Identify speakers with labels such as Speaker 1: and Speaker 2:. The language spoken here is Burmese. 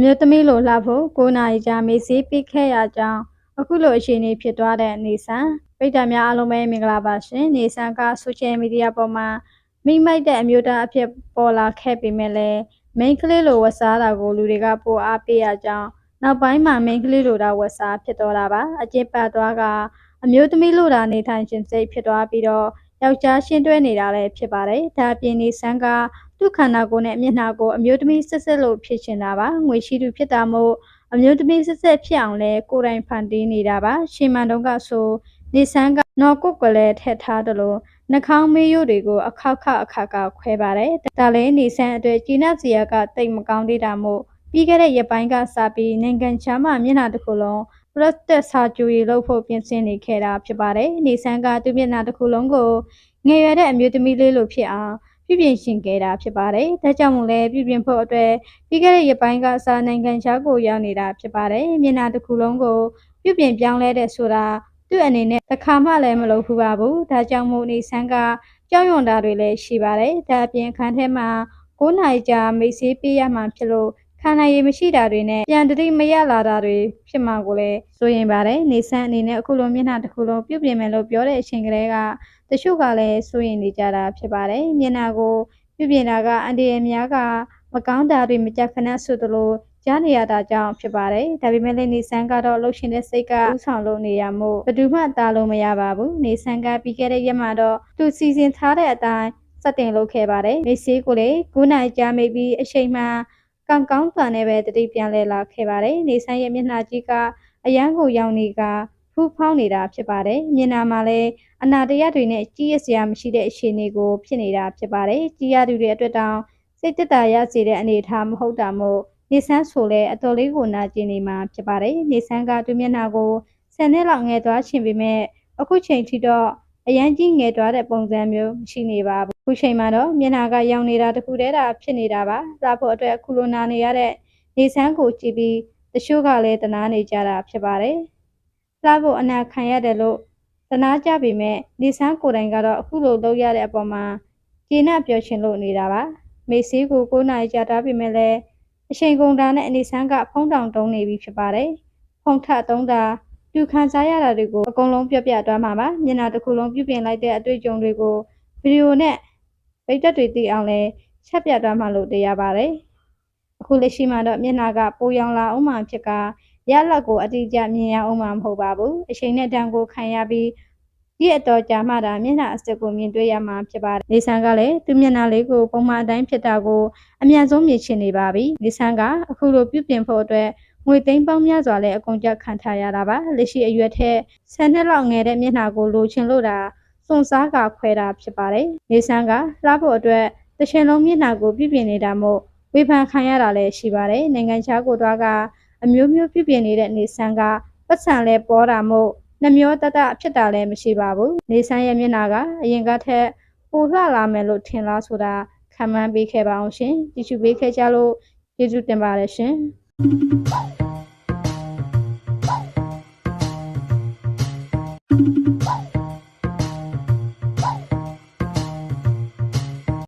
Speaker 1: အမျိုးသမီးလိုလှဖို့9နာရီကြာမေးဆေးပေးခဲ့ရကြောင်းအခုလိုအခြေအနေဖြစ်သွားတဲ့နေဆန်ပိတ်တများအားလုံးပဲမင်္ဂလာပါရှင်နေဆန်ကဆိုရှယ်မီဒီယာပေါ်မှာမိမိုက်တဲ့အမျိုးသားအဖြစ်ပေါ်လာခဲ့ပေမဲ့လည်းမိန်းကလေးလိုဝတ်စားတာကိုလူတွေကပိုအားပေးရကြောင်းနောက်ပိုင်းမှာမိန်းကလေးလိုတာဝတ်စားဖြစ်တော့တာပါအကျင့်ပတ်သွားကအမျိုးသမီးလိုတာနေထိုင်ခြင်းစိတ်ဖြစ်သွားပြီးတော့ယောက်ျားရှင်းတွဲနေတာလည်းဖြစ်ပါတယ်ဒါအပြင်နေဆန်က သူ့ခန္ဓာကိုယ်နဲ့မျက်နှာကိုအမျိုးသမီးဆက်ဆက်လို့ဖြစ်ချင်တာပါငွေရှိသူဖြစ်တာမို့အမျိုးသမီးဆက်ဆက်ဖြစ်အောင်လဲကိုယ်တိုင်ဖန်တီးနေတာပါရှင်မန်တုံးကဆိုနေဆန်းကနော်ကုတ်ကလေးထည့်ထားတယ်လို့နှာခေါင်းမေးရိုးတွေကိုအခောက်ခအခါခါခွဲပါတယ်ဒါလည်းနေဆန်းအတွက်ကျင်းနာစီယာကတိတ်မကောင်းသေးတာမို့ပြီးခဲ့တဲ့ရက်ပိုင်းကစပြီးနိုင်ငံချမ်းမှမျက်နှာတစ်ခုလုံးပရက်တက်စာကြိုရီလုပ်ဖို့ပြင်ဆင်နေခဲ့တာဖြစ်ပါတယ်နေဆန်းကသူ့မျက်နှာတစ်ခုလုံးကိုငယ်ရွယ်တဲ့အမျိုးသမီးလေးလိုဖြစ်အောင် ပြုပြင်ရှင်ခဲ့တာဖြစ်ပါတယ်။ဒါကြောင့်မို့လဲပြုပြင်ဖို့အတွက်ပြီးခဲ့တဲ့ရက်ပိုင်းကစာနိုင်ငံခြားကိုရောက်နေတာဖြစ်ပါတယ်။မျက်နှာတစ်ခုလုံးကိုပြုပြင်ပြောင်းလဲတဲ့ဆိုတာသူ့အနေနဲ့တစ်ခါမှလည်းမလုပ်ဘူးပါဘူး။ဒါကြောင့်မို့နေဆန်းကကြောက်ရွံ့တာတွေလည်းရှိပါတယ်။ဒါအပြင်ခန်းထဲမှာ9နိုင်ကြာမိတ်ဆေးပေးရမှဖြစ်လို့ ခန္ဓာရည်မရှိတာတွေနဲ့ပြန်တတိမရလာတာတွေဖြစ်မှာကိုလည်းစိုးရင်ပါတယ်။နေဆန်းအနေနဲ့အခုလိုမျက်နှာတစ်ခုလုံးပြုပြင်မယ်လို့ပြောတဲ့အချိန်ကလေးကတချို့ကလည်းစိုးရိမ်နေကြတာဖြစ်ပါတယ်။မျက်နှာကိုပြုပြင်တာကအန်ဒီရယ်များကမကောင်းတာတွေမကြခဏဆိုသလိုကြားနေရတာကြောင့်ဖြစ်ပါတယ်။ဒါပေမဲ့လည်းနေဆန်းကတော့လှုပ်ရှင်တဲ့စိတ်ကဥဆောင်လို့နေရမို့ဘယ်သူမှတားလို့မရပါဘူး။နေဆန်းကပြီးခဲ့တဲ့ရက်မှာတော့သူစီစဉ်ထားတဲ့အတိုင်းစတင်လုပ်ခဲ့ပါတယ်။မိစေးကိုလည်း9နိုင်ကြာမိပြီးအချိန်မှ ကံကောင်းစွာနဲ့ပဲတတိပြန်လဲလာခဲ့ပါတယ်။နေဆန်းရဲ့မျက်နှာကြီးကအရန်ကိုရောင်နေကဖူးဖောင်းနေတာဖြစ်ပါတယ်။မျက်နှာမှာလည်းအနာတရားတွေနဲ့ကြီးရစရာမရှိတဲ့အခြေအနေကိုဖြစ်နေတာဖြစ်ပါတယ်။ကြီးရသူတွေအတွက်တောင်စိတ်တက်တာရစေတဲ့အနေအထားမဟုတ်တာမို့နေဆန်းဆိုလဲအတော်လေးကိုနာကျင်နေမှာဖြစ်ပါတယ်။နေဆန်းကသူမျက်နှာကိုဆယ်နှစ်လောက်ငယ်သွားခြင်းပေမဲ့အခုချိန်ထိတော့ အရန်ကြီးငယ်သွားတဲ့ပုံစံမျိုးမရှိနေပါဘူး။အခုချိန်မှာတော့မျက်နှာကရောင်နေတာတခုတည်းတာဖြစ်နေတာပါ။ဒါဖို့အတွက်အခုလိုနာနေရတဲ့နေဆန်းကိုကြည့်ပြီးတချို့ကလည်းတနာနေကြတာဖြစ်ပါတယ်။စားဖို့အနာခံရတယ်လို့တနာကြပေမဲ့နေဆန်းကိုယ်တိုင်ကတော့အခုလိုလုပ်ရတဲ့အပေါ်မှာကျေနပ်ပျော်ရွှင်လို့နေတာပါမေစီကို9နာရီကြာတာပေမဲ့လည်းအချိန်ကုန်တာနဲ့အနေဆန်းကဖုံးတောင်တုံးနေပြီဖြစ်ပါတယ်ဖုံးထတုံးတာ သူခံစားရတာတွေကိုအကုန်လုံးပြပြသွားမှာပါမျက်နှာတစ်ခုလုံးပြုပြင်လိုက်တဲ့အတွေ့အကြုံတွေကိုဗီဒီယိုနဲ့ပိတ်သက်တွေသိအောင်လဲချက်ပြသွားမှလို့တရားပါတယ်အခုလက်ရှိမှာတော့မျက်နှာကပိုရောင်လာအောင်မှဖြစ်ကရလက်ကိုအတိအကျမြင်ရအောင်မှမဟုတ်ပါဘူးအချိန်နဲ့တန်ကိုခံရပြီးဒီအတော်ကြာမှဒါမျက်နှာအစစ်ကိုမြင်တွေ့ရမှာဖြစ်ပါတယ်။နေဆန်ကလည်းသူမျက်နှာလေးကိုပုံမှန်အတိုင်းဖြစ်တာကိုအမြန်ဆုံးမြင်ချင်နေပါပြီ။နေဆန်ကအခုလိုပြုပြင်ဖို့အတွက် ငွေသိန်းပေါင်းများစွာလည်းအကုန်ကြခံထားရတာပါ။လက်ရှိအရွယ်ထက်ဆယ်နှစ်လောက်ငယ်တဲ့မျက်နှာကိုလိုချင်လို့တာစွန်စားကခွဲတာဖြစ်ပါတယ်။နေဆန်ကလှဖို့အတွက်တစ်ချိန်လုံးမျက်နှာကိုပြုပြင်နေတာမို့ဝေဖန်ခံရတာလည်းရှိပါတယ်။နိုင်ငံခြားကိုသွားကအမျိုးမျိုးပြုပြင်နေတဲ့နေဆန်ကပတ်စံလဲပေါ်တာမို့နှမျောတတဖြစ်တာလည်းမရှိပါဘူးနေဆန်းရဲ့မျက်နှာကအရင်ကထက်ပိုလှလာမယ်လို့ထင်လားဆိုတာခံမှန်းပေးခဲ့ပါအောင်ရှင်ကြည့်ရှုပေးခဲ့ကြလို့ကျေးဇူးတင်ပါတယ်ရှင် you.